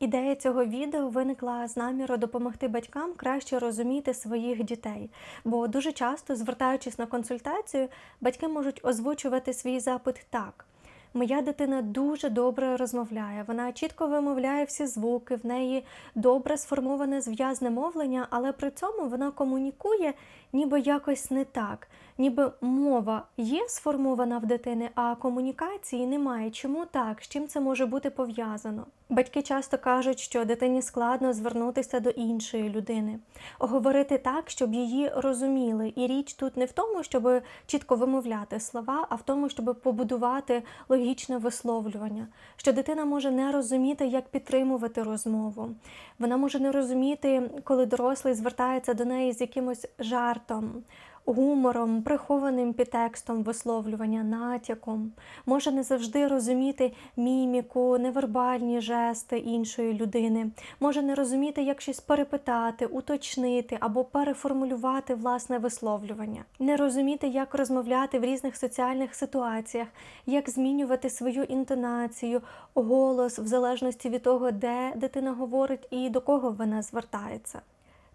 Ідея цього відео виникла з наміру допомогти батькам краще розуміти своїх дітей, бо дуже часто, звертаючись на консультацію, батьки можуть озвучувати свій запит так. Моя дитина дуже добре розмовляє, вона чітко вимовляє всі звуки, в неї добре сформоване зв'язне мовлення, але при цьому вона комунікує ніби якось не так, ніби мова є сформована в дитини, а комунікації немає. Чому так? З чим це може бути пов'язано? Батьки часто кажуть, що дитині складно звернутися до іншої людини, говорити так, щоб її розуміли. І річ тут не в тому, щоб чітко вимовляти слова, а в тому, щоб побудувати логічне висловлювання. Що дитина може не розуміти, як підтримувати розмову. Вона може не розуміти, коли дорослий звертається до неї з якимось жартом. Гумором, прихованим підтекстом висловлювання, натяком, може не завжди розуміти міміку, невербальні жести іншої людини, може не розуміти, як щось перепитати, уточнити або переформулювати власне висловлювання, не розуміти, як розмовляти в різних соціальних ситуаціях, як змінювати свою інтонацію, голос в залежності від того, де дитина говорить і до кого вона звертається.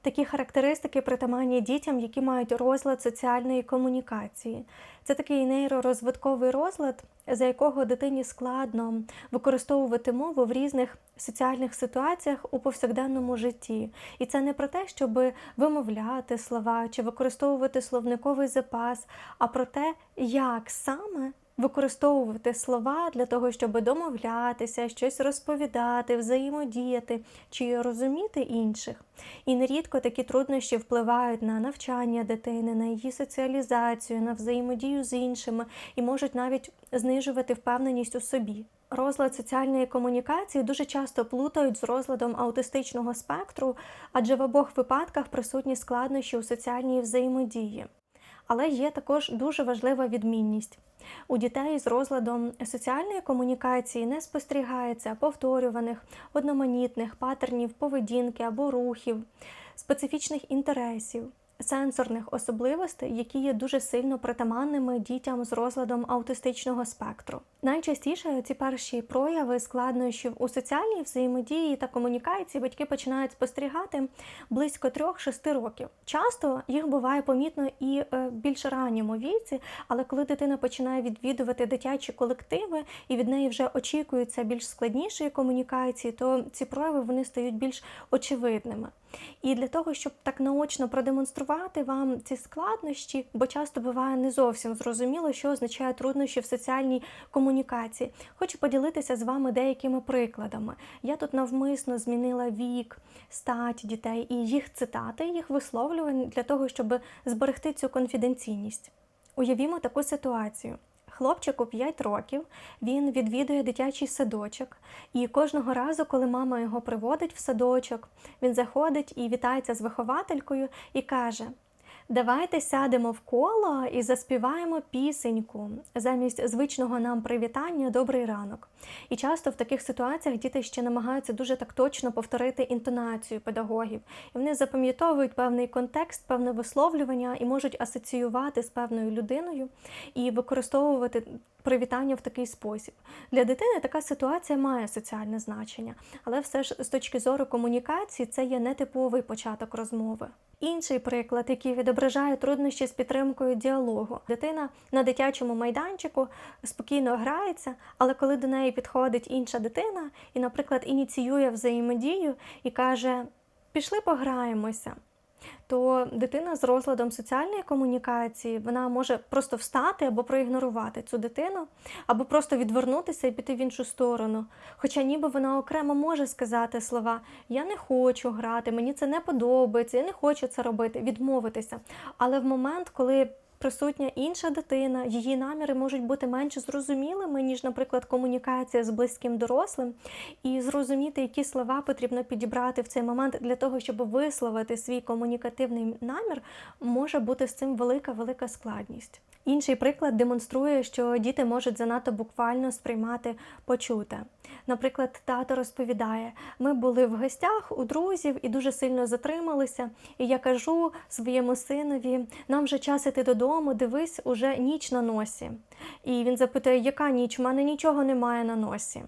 Такі характеристики притаманні дітям, які мають розлад соціальної комунікації. Це такий нейророзвитковий розлад, за якого дитині складно використовувати мову в різних соціальних ситуаціях у повсякденному житті. І це не про те, щоб вимовляти слова чи використовувати словниковий запас, а про те, як саме використовувати слова для того, щоб домовлятися, щось розповідати, взаємодіяти чи розуміти інших. І нерідко такі труднощі впливають на навчання дитини, на її соціалізацію, на взаємодію з іншими і можуть навіть знижувати впевненість у собі. Розлад соціальної комунікації дуже часто плутають з розладом аутистичного спектру, адже в обох випадках присутні складнощі у соціальній взаємодії. Але є також дуже важлива відмінність. У дітей з розладом соціальної комунікації не спостерігається повторюваних, одноманітних патернів поведінки або рухів, специфічних інтересів сенсорних особливостей, які є дуже сильно притаманними дітям з розладом аутистичного спектру. Найчастіше ці перші прояви складнощів у соціальній взаємодії та комунікації батьки починають спостерігати близько 3-6 років. Часто їх буває помітно і в більш ранньому віці, але коли дитина починає відвідувати дитячі колективи і від неї вже очікується більш складнішої комунікації, то ці прояви вони стають більш очевидними. І для того, щоб так наочно продемонструвати вам ці складнощі, бо часто буває не зовсім зрозуміло, що означає труднощі в соціальній комунікації. Хочу поділитися з вами деякими прикладами. Я тут навмисно змінила вік, стать дітей і їх цитати, їх висловлювань для того, щоб зберегти цю конфіденційність. Уявімо таку ситуацію. Хлопчику 5 років, він відвідує дитячий садочок, і кожного разу, коли мама його приводить в садочок, він заходить і вітається з вихователькою і каже: Давайте сядемо в коло і заспіваємо пісеньку замість звичного нам привітання Добрий ранок. І часто в таких ситуаціях діти ще намагаються дуже так точно повторити інтонацію педагогів. І вони запам'ятовують певний контекст, певне висловлювання і можуть асоціювати з певною людиною і використовувати привітання в такий спосіб. Для дитини така ситуація має соціальне значення, але все ж з точки зору комунікації це є нетиповий початок розмови. Інший приклад, який відображає труднощі з підтримкою діалогу. Дитина на дитячому майданчику спокійно грається, але коли до неї підходить інша дитина і, наприклад, ініціює взаємодію і каже: Пішли пограємося то дитина з розладом соціальної комунікації вона може просто встати або проігнорувати цю дитину, або просто відвернутися і піти в іншу сторону. Хоча ніби вона окремо може сказати слова Я не хочу грати, мені це не подобається, я не хочу це робити, відмовитися. Але в момент, коли присутня інша дитина, її наміри можуть бути менш зрозумілими, ніж, наприклад, комунікація з близьким дорослим, і зрозуміти, які слова потрібно підібрати в цей момент для того, щоб висловити свій комунікативний намір, може бути з цим велика велика складність. Інший приклад демонструє, що діти можуть занадто буквально сприймати почуте. Наприклад, тато розповідає: ми були в гостях у друзів і дуже сильно затрималися. І я кажу своєму синові: нам вже час іти додому, дивись, уже ніч на носі. І він запитує, яка ніч? У мене нічого немає на носі.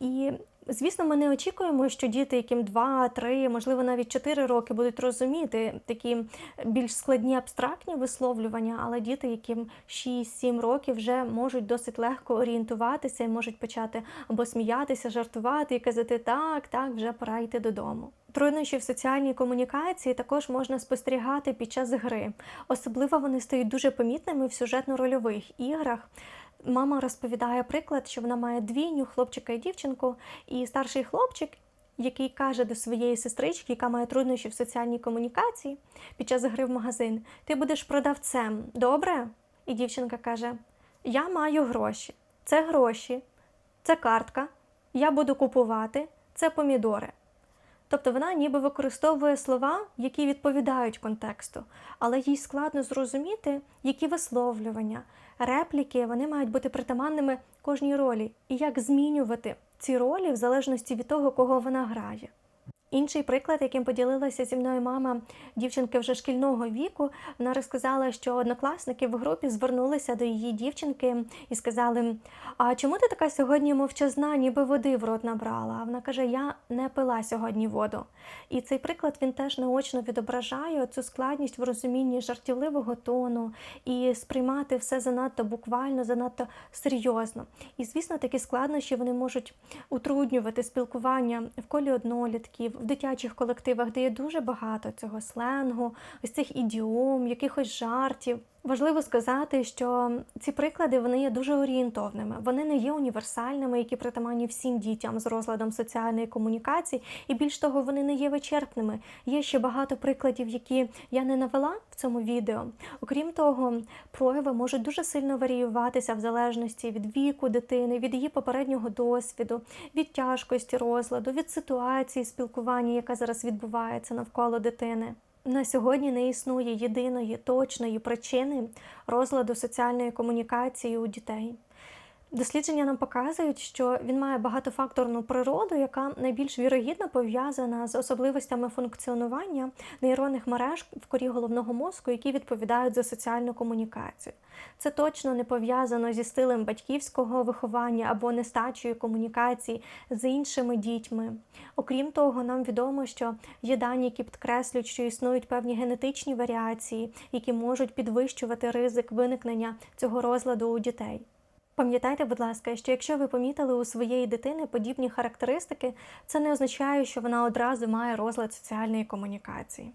І Звісно, ми не очікуємо, що діти, яким 2, 3, можливо, навіть 4 роки будуть розуміти такі більш складні абстрактні висловлювання, але діти, яким 6-7 років, вже можуть досить легко орієнтуватися і можуть почати або сміятися, жартувати і казати так, так, вже пора йти додому. Труднощі в соціальній комунікації також можна спостерігати під час гри. Особливо вони стають дуже помітними в сюжетно-рольових іграх. Мама розповідає приклад, що вона має двійню хлопчика і дівчинку, і старший хлопчик, який каже до своєї сестрички, яка має труднощі в соціальній комунікації під час гри в магазин: Ти будеш продавцем, добре? І дівчинка каже: Я маю гроші, це гроші, це картка, я буду купувати, це помідори. Тобто вона ніби використовує слова, які відповідають контексту, але їй складно зрозуміти, які висловлювання, репліки вони мають бути притаманними кожній ролі, і як змінювати ці ролі в залежності від того, кого вона грає. Інший приклад, яким поділилася зі мною мама дівчинки вже шкільного віку, вона розказала, що однокласники в групі звернулися до її дівчинки і сказали: А чому ти така сьогодні мовчазна, ніби води в рот набрала? А вона каже: Я не пила сьогодні воду. І цей приклад він теж наочно відображає цю складність в розумінні жартівливого тону і сприймати все занадто буквально, занадто серйозно. І звісно, такі складнощі вони можуть утруднювати спілкування в колі однолітків, в дитячих колективах, де є дуже багато цього сленгу, ось цих ідіом, якихось жартів. Важливо сказати, що ці приклади вони є дуже орієнтовними. Вони не є універсальними, які притаманні всім дітям з розладом соціальної комунікації, і більш того, вони не є вичерпними. Є ще багато прикладів, які я не навела в цьому відео. Окрім того, прояви можуть дуже сильно варіюватися в залежності від віку дитини, від її попереднього досвіду, від тяжкості розладу, від ситуації спілкування, яка зараз відбувається навколо дитини. На сьогодні не існує єдиної точної причини розладу соціальної комунікації у дітей. Дослідження нам показують, що він має багатофакторну природу, яка найбільш вірогідно пов'язана з особливостями функціонування нейронних мереж в корі головного мозку, які відповідають за соціальну комунікацію. Це точно не пов'язано зі стилем батьківського виховання або нестачею комунікації з іншими дітьми. Окрім того, нам відомо, що є дані, які підкреслюють, що існують певні генетичні варіації, які можуть підвищувати ризик виникнення цього розладу у дітей. Пам'ятайте, будь ласка, що якщо ви помітили у своєї дитини подібні характеристики, це не означає, що вона одразу має розлад соціальної комунікації.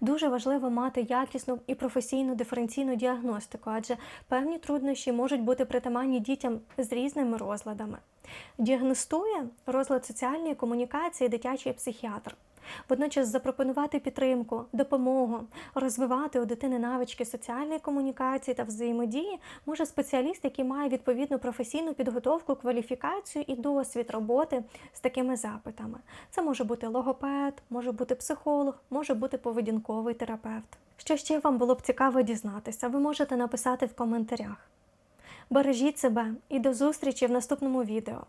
Дуже важливо мати якісну і професійну диференційну діагностику, адже певні труднощі можуть бути притаманні дітям з різними розладами. Діагностує розлад соціальної комунікації дитячий психіатр. Водночас запропонувати підтримку, допомогу, розвивати у дитини навички соціальної комунікації та взаємодії може спеціаліст, який має відповідну професійну підготовку, кваліфікацію і досвід роботи з такими запитами. Це може бути логопед, може бути психолог, може бути поведінковий терапевт. Що ще вам було б цікаво дізнатися, ви можете написати в коментарях. Бережіть себе і до зустрічі в наступному відео.